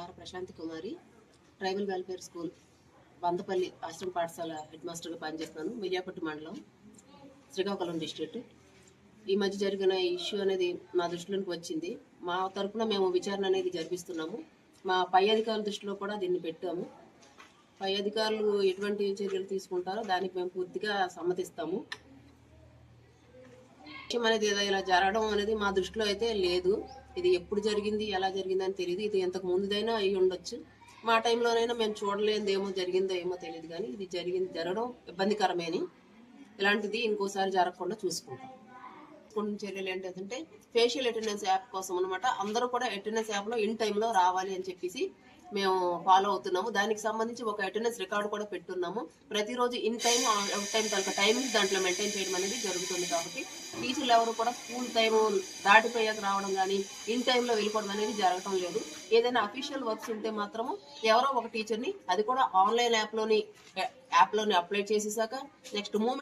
R Prashanti Kumari tribal welfare school Vandapalli ఆశ్రమ పాఠశాల head మాస్టర్గా పనిచేస్తున్నాను మిర్యాపట్టు మండలం శ్రీకాకుళం డిస్ట్రిక్ట్. ఈ మధ్య జరిగిన ఇష్యూ అనేది మా దృష్టిలోకి వచ్చింది. మా తరపున మేము విచారణ అనేది జరిపిస్తున్నాము. మా పై అధికారుల దృష్టిలో కూడా దీన్ని పెట్టాము. పై అధికారులు ఎటువంటి చర్యలు తీసుకుంటారో దానికి మేము పూర్తిగా సమ్మతిస్తాము. విషయం అనేది ఇలా- ఇలా జరగడం అనేది మా దృష్టిలో అయితే లేదు. ఇది ఎప్పుడు జరిగింది ఎలా జరిగింది అని తెలియదు ఇది ఇంతకు ముందుదైనా అయి ఉండొచ్చు. మా టైంలోనైనా మేము చూడలేదు ఏమో జరిగిందో ఏమో తెలియదు కానీ ఇది జరిగింది జరగడం ఇబ్బందికరమేని. ఇలాంటిది ఇంకోసారి జరగకుండా చూసుకుంటాం. కొన్ని చర్యలు ఏంటంటే ఫేషియల్ అటెండెన్స్ యాప్ కోసం అనమాట అందరూ కూడా అటెండెన్స్ యాప్లో ఇన్ టైంలో రావాలి అని చెప్పేసి మేము ఫాలో అవుతున్నాము. దానికి సంబంధించి ఒక అటెండెన్స్ రికార్డు కూడా పెట్టున్నాము. ప్రతిరోజు ఇన్ టైం అవుట్ టైం తనక టైమింగ్ దాంట్లో మెయింటైన్ చేయడం అనేది జరుగుతుంది కాబట్టి టీచర్లు ఎవరు కూడా స్కూల్ టైం దాటిపోయాక రావడం కానీ ఇన్ టైంలో వెళ్ళిపోవడం అనేది జరగటం లేదు. ఏదైనా అఫీషియల్ వర్క్స్ ఉంటే మాత్రము ఎవరో ఒక టీచర్ని అది కూడా ఆన్లైన్ యాప్లోని యాప్లోని అప్లై చేసేసాక నెక్స్ట్ మూమెంట్